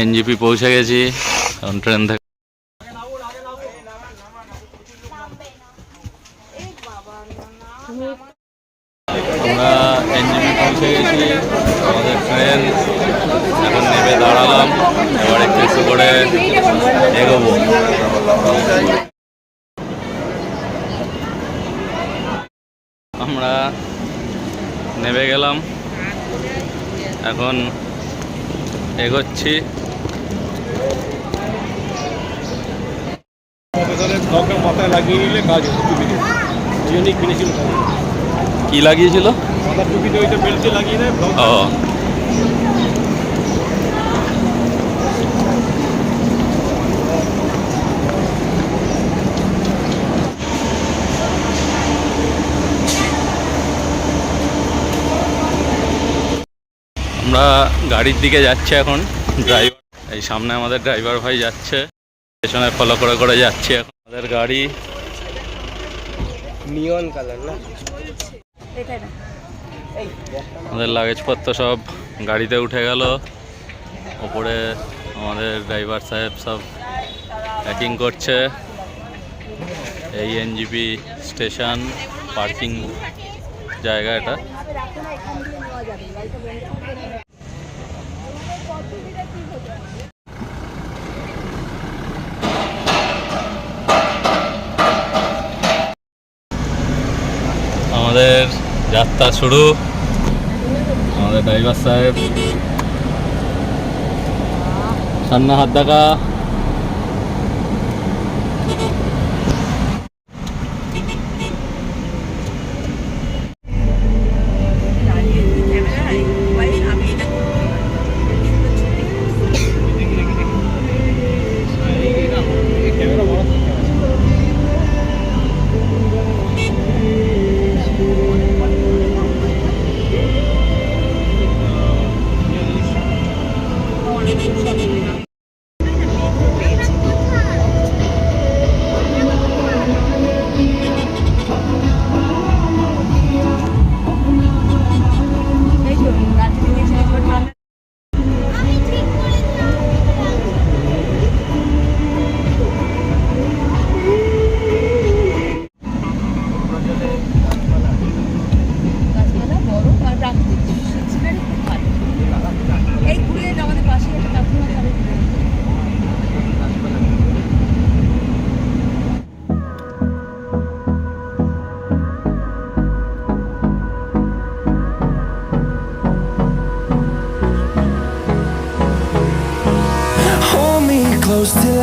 NJP পৌঁছে গেছি। এখন ট্রেন থেকে আমরা এনজিপি পৌঁছে গেছি। আমাদের ট্রেন এখন নেমে দাঁড়ালাম। এবার একটু একটু করে এগোবো। আমরা নেমে গেলাম। এখন এগোচ্ছি। মাথায় লাগিয়ে নিলে কাজ কি লাগিয়েছিল? টুপিতে ওইটা বেল্টে লাগিয়ে দেয় আমরা গাড়ির দিকে যাচ্ছি এখন। ড্রাইভার এই সামনে আমাদের ড্রাইভার ভাই যাচ্ছে। পেছনে ফলো করে করে যাচ্ছি এখন। আমাদের গাড়ি নিয়ন কালার না? আমাদের লাগেজপত্র সব গাড়িতে উঠে গেল। ওপরে আমাদের ড্রাইভার সাহেব সব প্যাকিং করছে। এই এনজিপি স্টেশন পার্কিং জায়গা এটা আমাদের যাত্রা শুরু। আমাদের ড্রাইভার সাহেব। সামনে হাত দেখা।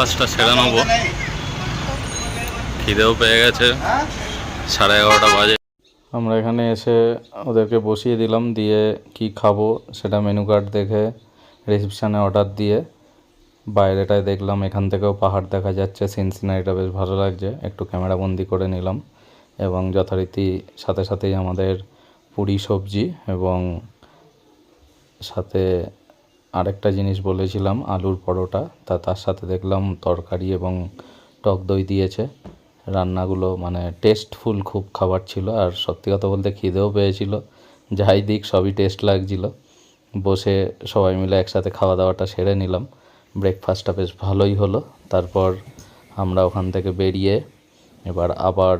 ব্রেকফাস্টটা সেরে নেব। খিদেও পেয়ে গেছে। সাড়ে এগারোটা বাজে। আমরা এখানে এসে ওদেরকে বসিয়ে দিলাম, দিয়ে কি খাব সেটা মেনু কার্ড দেখে রিসেপশানে অর্ডার দিয়ে বাইরেটায় দেখলাম, এখান থেকেও পাহাড় দেখা যাচ্ছে সিনসিনারিটা বেশ ভালো লাগছে। একটু ক্যামেরা বন্দি করে নিলাম এবং যথারীতি সাথে সাথেই আমাদের পুরি সবজি এবং সাথে আরেকটা জিনিস বলেছিলাম, আলুর পরোটা। তা তার সাথে দেখলাম তরকারি এবং টক দই দিয়েছে। রান্নাগুলো মানে টেস্টফুল খুব খাবার ছিল আর সত্যি কথা বলতে খিদেও পেয়েছিল। যাই দিক, সবই টেস্ট লাগছিল। বসে সবাই মিলে একসাথে খাওয়া দাওয়াটা সেরে নিলাম। ব্রেকফাস্টটা বেশ ভালোই হলো। তারপর আমরা ওখান থেকে বেরিয়ে এবার আবার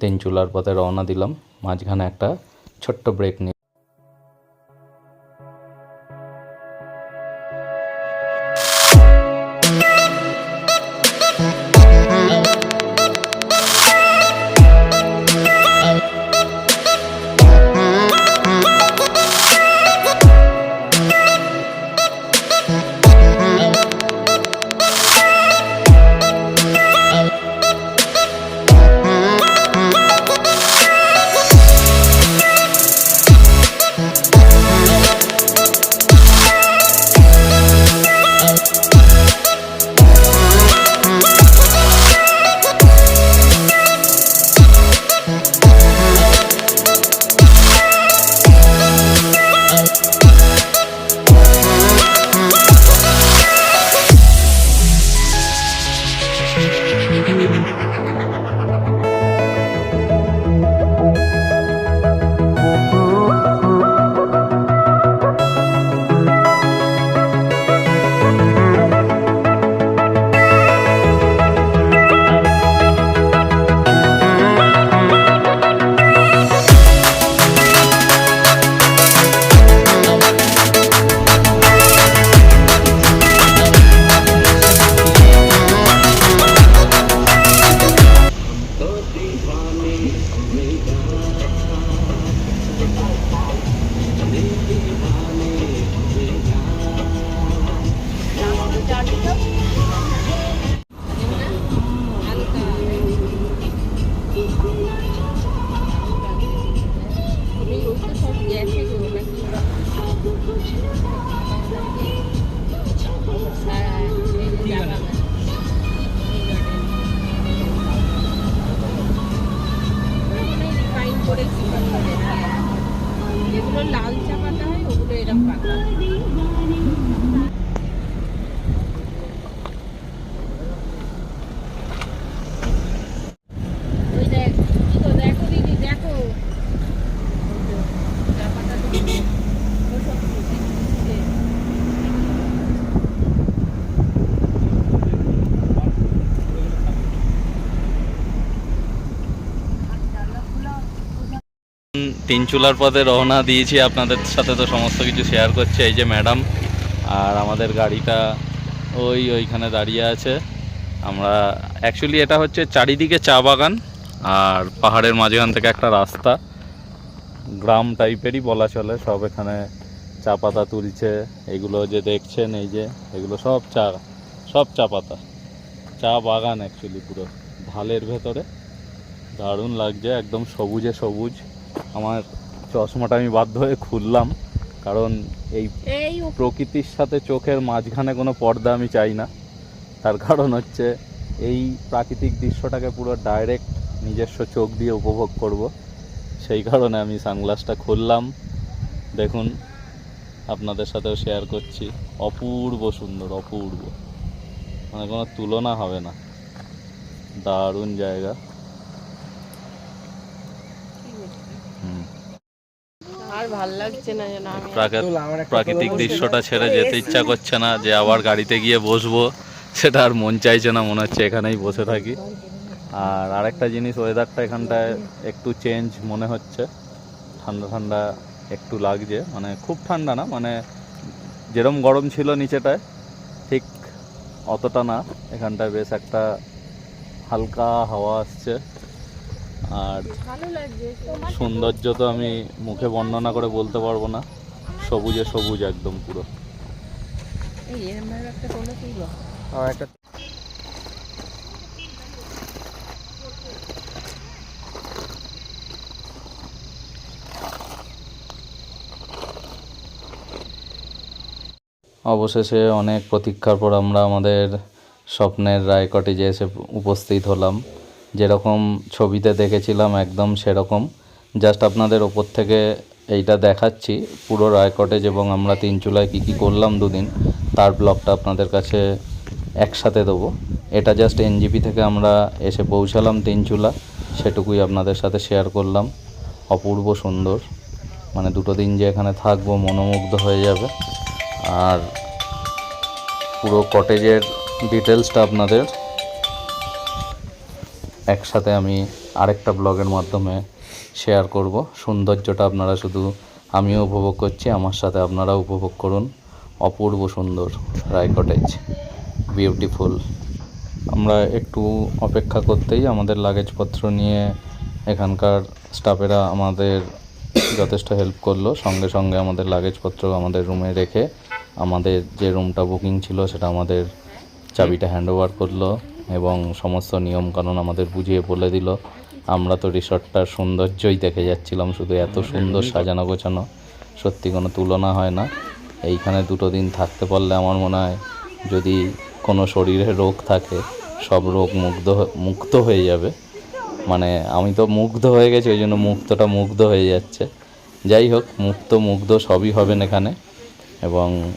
তেনচুলার পথে রওনা দিলাম। মাঝখানে একটা ছোট্ট ব্রেক নিয়ে। 예식으로 만든 거. তিন চুলার পথে রওনা দিয়েছি। আপনাদের সাথে তো সমস্ত কিছু শেয়ার করছে। এই যে ম্যাডাম আর আমাদের গাড়িটা ওই ওইখানে দাঁড়িয়ে আছে। আমরা অ্যাকচুয়ালি এটা হচ্ছে চারিদিকে চা বাগান আর পাহাড়ের মাঝখান থেকে একটা রাস্তা। গ্রাম টাইপেরই বলা চলে। সব এখানে চা পাতা তুলছে। এগুলো যে দেখছেন, এই যে, এগুলো সব চা সব চা পাতা। চা বাগান অ্যাকচুয়ালি পুরো। ঢালের ভেতরে। দারুণ লাগছে। একদম সবুজে সবুজ। আমার চশমাটা আমি বাধ্য হয়ে খুললাম কারণ এই প্রকৃতির সাথে চোখের মাঝখানে কোনো পর্দা আমি চাই না। তার কারণ হচ্ছে এই প্রাকৃতিক দৃশ্যটাকে পুরো ডাইরেক্ট নিজস্ব চোখ দিয়ে উপভোগ করব। সেই কারণে আমি সানগ্লাসটা খুললাম। দেখুন আপনাদের সাথেও শেয়ার করছি। অপূর্ব সুন্দর অপূর্ব। মানে কোনো তুলনা হবে না। দারুণ জায়গা হুম আর ভালো লাগছে না যেন আমি প্রাকৃতিক দৃশ্যটা ছেড়ে যেতে ইচ্ছা করছে না যে আবার গাড়িতে গিয়ে বসবো সেটা আর মন চাইছে না মনে হচ্ছে এখানেই বসে থাকি। আর আরেকটা জিনিস ওয়েদারটা এখানটায় একটু চেঞ্জ মনে হচ্ছে। ঠান্ডা ঠান্ডা একটু লাগছে মানে খুব ঠান্ডা না মানে যেরম গরম ছিল নিচেটায় ঠিক অতটা না। এখানটায় বেশ একটা হালকা হাওয়া আসছে। আর সৌন্দর্য তো আমি মুখে বর্ণনা করে বলতে পারব না। সবুজে সবুজ একদম পুরো। একটা অবশেষে অনেক প্রতীক্ষার পর আমরা আমাদের স্বপ্নের রায় কটেজে এসে উপস্থিত হলাম। যেরকম ছবিতে দেখেছিলাম একদম সেরকম। জাস্ট আপনাদের ওপর থেকে এইটা দেখাচ্ছি, পুরো রায় কটেজ এবং আমরা তিন চুলায় কী কী করলাম দুদিন, তার ব্লগটা আপনাদের কাছে একসাথে দেবো। এটা জাস্ট এনজিপি থেকে আমরা এসে পৌঁছালাম তিন চুলা, সেটুকুই আপনাদের সাথে শেয়ার করলাম। অপূর্ব সুন্দর মানে দুটো দিন যে এখানে থাকব মনোমুগ্ধ হয়ে যাবে। আর পুরো কটেজের ডিটেলসটা আপনাদের একসাথে আমি আরেকটা ব্লগের মাধ্যমে শেয়ার করব। সৌন্দর্যটা আপনারা শুধু আমিও উপভোগ করছি, আমার সাথে আপনারা উপভোগ করুন। অপূর্ব সুন্দর রায় কটেজ বিউটিফুল আমরা একটু অপেক্ষা করতেই আমাদের লাগেজপত্র নিয়ে এখানকার স্টাফেরা আমাদের যথেষ্ট হেল্প করল। সঙ্গে সঙ্গে আমাদের লাগেজপত্র আমাদের রুমে রেখে আমাদের যে রুমটা বুকিং ছিল সেটা আমাদের চাবিটা হ্যান্ড ওভার করল। এবং সমস্ত নিয়মকানুন আমাদের বুঝিয়ে বলে দিল। আমরা তো রিসর্টটার সৌন্দর্যই দেখে যাচ্ছিলাম, শুধু এত সুন্দর সাজানো গোছানো। সত্যি কোনো তুলনা হয় না। এইখানে দুটো দিন থাকতে পারলে আমার মনে হয় যদি কোনো শরীরে রোগ থাকে, সব রোগ মুগ্ধ মুক্ত হয়ে যাবে। মানে আমি তো মুগ্ধ হয়ে গেছি, ওই জন্য মুক্তটা মুগ্ধ হয়ে যাচ্ছে। যাই হোক, মুক্ত মুগ্ধ সবই হবেন এখানে। এবং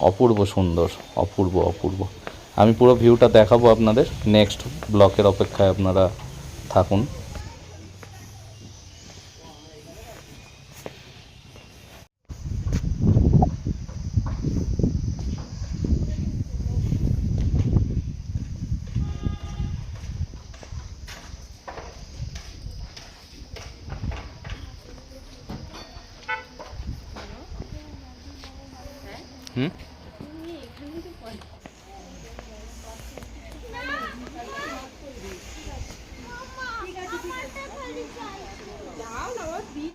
অপূর্ব সুন্দর, অপূর্ব অপূর্ব। আমি পুরো ভিউটা দেখাবো আপনাদের। নেক্সট ব্লকের অপেক্ষায় আপনারা থাকুন। হুম?